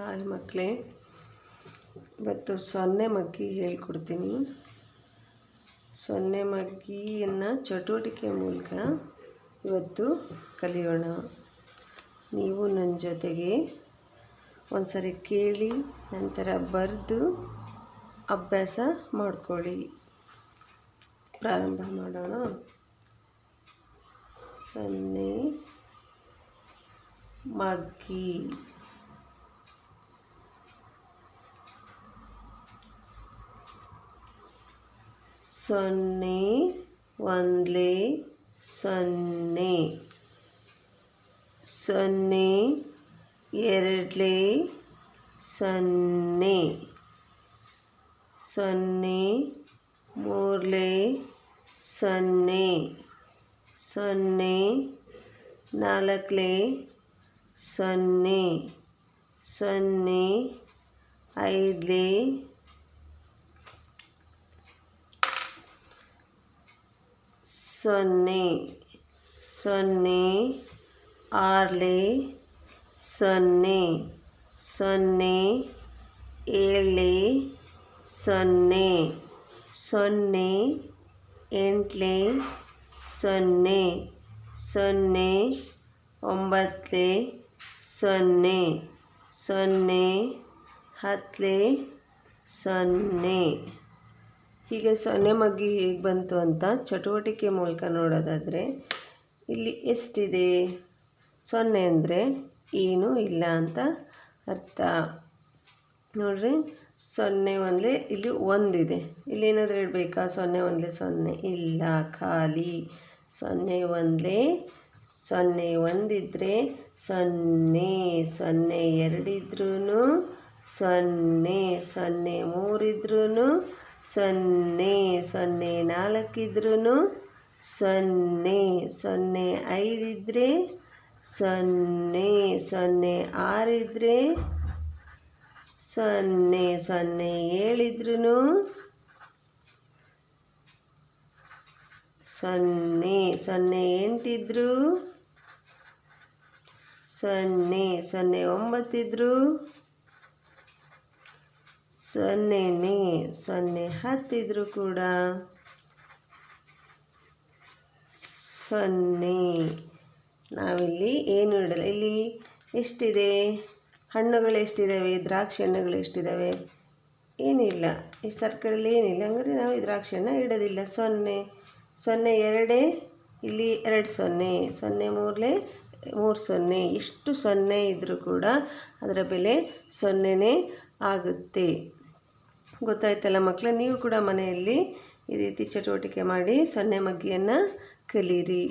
Hi ಮಕ್ಕಳೇ, ಇವತ್ತು ಸೊನ್ನೆ ಮಗ್ಗಿ ಹೇಳ್ಕೊಡ್ತೀನಿ. ಸೊನ್ನೆ ಮಗ್ಗಿಯನ್ನು ಚಟುವಟಿಕೆ ಮೂಲಕ ಇವತ್ತು ಕಲಿಯೋಣ. ನೀವು ನನ್ನ ಜೊತೆಗೆ ಒಂದ್ಸರಿ ಕೇಳಿ, ನಂತರ ಬರೆದು ಅಭ್ಯಾಸ ಮಾಡ್ಕೊಳ್ಳಿ. ಪ್ರಾರಂಭ ಮಾಡೋಣ. ಸೊನ್ನೆ ಮಗ್ಗಿ. ಸೊನ್ನೆ ಒಂದ್ಲೆ ಸೊನ್ನೆ ಸೊನ್ನೆ ಎರಡ್ಲೆ ಸೊನ್ನೆ ಸೊನ್ನೆ ಮೂರ್ಲೆ ಸೊನ್ನೆ ಸೊನ್ನೆ ನಾಲ್ಕಲೆ ಸೊನ್ನೆ ಸೊನ್ನೆ ಐದಲೆ ಸೊನ್ನೆ ಸೊನ್ನೆ ಆರ್ಲೆ ಸೊನ್ನೆ ಸೊನ್ನೆ ಏಳಲೆ ಸೊನ್ನೆ ಸೊನ್ನೆ ಎಂಟ್ಲೆ ಸೊನ್ನೆ ಸೊನ್ನೆ ಒಂಬತ್ತಲೆ ಸೊನ್ನೆ ಸೊನ್ನೆ ಹತ್ತಲೆ ಸೊನ್ನೆ ಹೀಗೆ ಸೊನ್ನೆ ಮಗ್ಗಿ ಹೇಗೆ ಬಂತು ಅಂತ ಚಟುವಟಿಕೆ ಮೂಲಕ ನೋಡೋದಾದರೆ, ಇಲ್ಲಿ ಎಷ್ಟಿದೆ? ಸೊನ್ನೆ ಅಂದರೆ ಏನೂ ಇಲ್ಲ ಅಂತ ಅರ್ಥ. ನೋಡ್ರಿ, ಸೊನ್ನೆ ಒಂದಲೇ ಇಲ್ಲಿ ಒಂದಿದೆ. ಇಲ್ಲಿ ಏನಾದರೂ ಇಡಬೇಕಾ ಸೊನ್ನೆ ಒಂದೇ ಸೊನ್ನೆ. ಇಲ್ಲ, ಖಾಲಿ. ಸೊನ್ನೆ ಒಂದಲೇ ಸೊನ್ನೆ ಒಂದಿದ್ರೆ ಸೊನ್ನೆ ಸೊನ್ನೆ ಎರಡಿದ್ರೂ ಸೊನ್ನೆ ಸೊನ್ನೆ ಮೂರಿದ್ರೂ ಸೊನ್ನೆ ಸೊನ್ನೆ ನಾಲ್ಕಿದ್ರೂ ಸೊನ್ನೆ ಸೊನ್ನೆ ಐದಿದ್ರೆ ಸೊನ್ನೆ ಸೊನ್ನೆ ಆರಿದ್ರೆ ಸೊನ್ನೆ ಸೊನ್ನೆ ಏಳಿದ್ರೂ ಸೊನ್ನೆ ಸೊನ್ನೆ ಎಂಟಿದ್ರು ಸೊನ್ನೆ ಸೊನ್ನೆ ಒಂಬತ್ತಿದ್ರು ಸೊನ್ನೆನೇ ಸೊನ್ನೆ ಹತ್ತಿದ್ರು ಕೂಡ ಸೊನ್ನೆ. ನಾವಿಲ್ಲಿ ಏನು ಇಡಲ್ಲ ಇಲ್ಲಿ ಎಷ್ಟಿದೆ? ಹಣ್ಣುಗಳು ಎಷ್ಟಿದ್ದಾವೆ ದ್ರಾಕ್ಷಿ ಹಣ್ಣುಗಳು ಎಷ್ಟಿದ್ದಾವೆ ಏನಿಲ್ಲ, ಈ ಸರ್ಕಲಲ್ಲಿ ಏನಿಲ್ಲ. ಹಂಗಾದ್ರೆ ನಾವು ದ್ರಾಕ್ಷಿಯನ್ನು ಇಡೋದಿಲ್ಲ. ಸೊನ್ನೆ ಸೊನ್ನೆ ಎರಡೇ, ಇಲ್ಲಿ ಎರಡು ಸೊನ್ನೆ. ಸೊನ್ನೆ ಮೂರಲೇ, ಮೂರು ಸೊನ್ನೆ. ಎಷ್ಟು ಸೊನ್ನೆ ಇದ್ದರೂ ಕೂಡ ಅದರ ಬೆಲೆ ಸೊನ್ನೆನೇ ಆಗುತ್ತೆ. ಗೊತ್ತಾಯ್ತಲ್ಲ ಮಕ್ಕಳು ನೀವು ಕೂಡ ಮನೆಯಲ್ಲಿ ಈ ರೀತಿ ಚಟುವಟಿಕೆ ಮಾಡಿ ಸೊನ್ನೆ ಮಗ್ಗಿಯನ್ನು ಕಲೀರಿ.